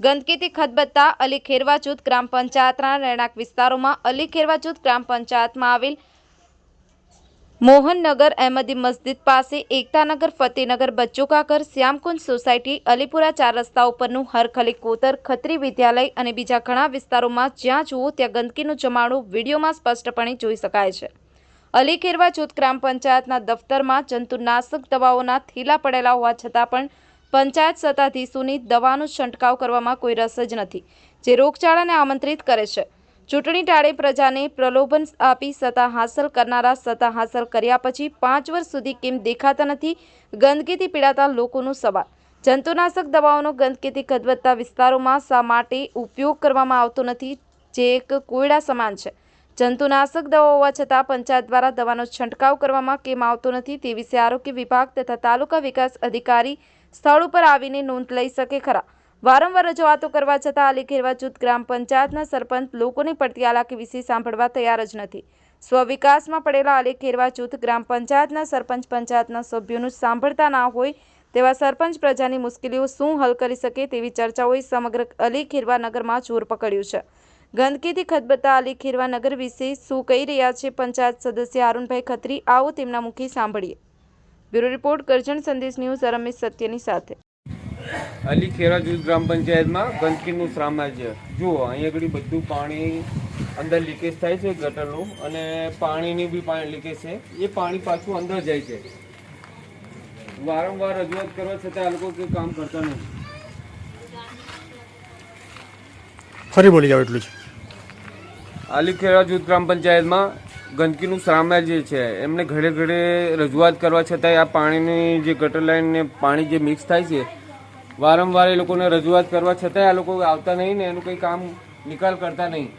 ગંદકીથી ખદબદતા અલી ખેરવા ગ્રામ પંચાયતના રહેણાંક વિસ્તારોમાં અલી ખેરવા ગ્રામ પંચાયતમાં આવેલ મોહનનગર અહેમદી મસ્જિદ પાસે એકતાનગર ફતેહનગર બચ્ચુકાકર શ્યામકુંજ સોસાયટી, અલીપુરા ચાર રસ્તા ઉપરનું હરખલી કોતર, ખત્રી વિદ્યાલય અને બીજા ઘણા વિસ્તારોમાં જ્યાં જુઓ ત્યાં ગંદકીનું જમાણું વિડીયોમાં સ્પષ્ટપણે જોઈ શકાય છે. અલી ખેરવા જૂથ ગ્રામ પંચાયતના દફતરમાં જંતુનાશક દવાઓના થીલા પડેલા હોવા છતાં પણ પંચાયત સત્તાધીશોની દવાનો છંટકાવ કરવામાં કોઈ રસ જ નથી, જે રોગચાળાને આમંત્રિત કરે છે. ચૂંટણી ટાળે પ્રજાને પ્રલોભન આપી સત્તા હાંસલ કરનારા સત્તા હાંસલ કર્યા પછી પાંચ વર્ષ સુધી કેમ દેખાતા નથી, ગંદકીથી પીડાતા લોકોનો સવાલ. જંતુનાશક દવાઓનો ગંદકીથી ખદવત્તા વિસ્તારોમાં શા માટે ઉપયોગ કરવામાં આવતો નથી, જે એક કોયડા સમાન છે. જંતુનાશક દવાઓ હોવા છતાં પંચાયત દ્વારા દવાનો છંટકાવ કરવામાં કેમ આવતો નથી, તે વિશે આરોગ્ય વિભાગ તથા તાલુકા વિકાસ અધિકારી સ્થળ ઉપર આવીને નોંધ લઈ શકે ખરા. વારંવાર રજૂઆતો કરવા છતાં અલી ખેરવા જૂથ ગ્રામ પંચાયતના સરપંચ લોકોની પડતી હાલાકી વિશે સાંભળવા તૈયાર જ નથી. સ્વવિકાસમાં પડેલા અલી ખેરવા જૂથ ગ્રામ પંચાયતના સરપંચ પંચાયતના સભ્યોનું સાંભળતા ના હોય તેવા સરપંચ પ્રજાની મુશ્કેલીઓ શું હલ કરી શકે તેવી ચર્ચાઓએ સમગ્ર અલી ખેરવા નગરમાં જોર પકડ્યું છે. ગંદકીથી ખદબતા અલી ખેરવા નગર વિશે શું કહી રહ્યા છે પંચાયત સદસ્ય અરુણભાઈ ખત્રી? આવો તેમના મુખે સાંભળીએ. બ્યુરો રિપોર્ટ કરજણ સંદેશ ન્યૂઝ રમેશ સત્યની સાથે. અલી ખેરા જૂથ ગ્રામ પંચાયતમાં ગંદકીનું સામ્રાજ્ય. જુઓ અહીંયા આગળ બધું પાણી અંદર લીકેજ થાય છે ગટરનું અને પાણીની બી પાણી લીકેજ છે. એ પાણી પાછું અંદર જાય છે. વારંવાર રજૂઆત કરવા છતાં આ લોકો કંઈ કામ કરતા નથી. ફરી બોલી જાવ એટલું જ. આલી ખેરા જૂથ ગ્રામ પંચાયતમાં ગંદકીનું સામ્રાજ્ય છે. એમને ઘડે ઘડે રજૂઆત કરવા છતાંય આ પાણીની જે ગટર લાઈનને પાણી જે મિક્સ થાય છે, વારંવાર એ લોકોને રજૂઆત કરવા છતાંય આ લોકો આવતા નહીં ને એનું કંઈ કામ નિકાલ કરતા નહીં.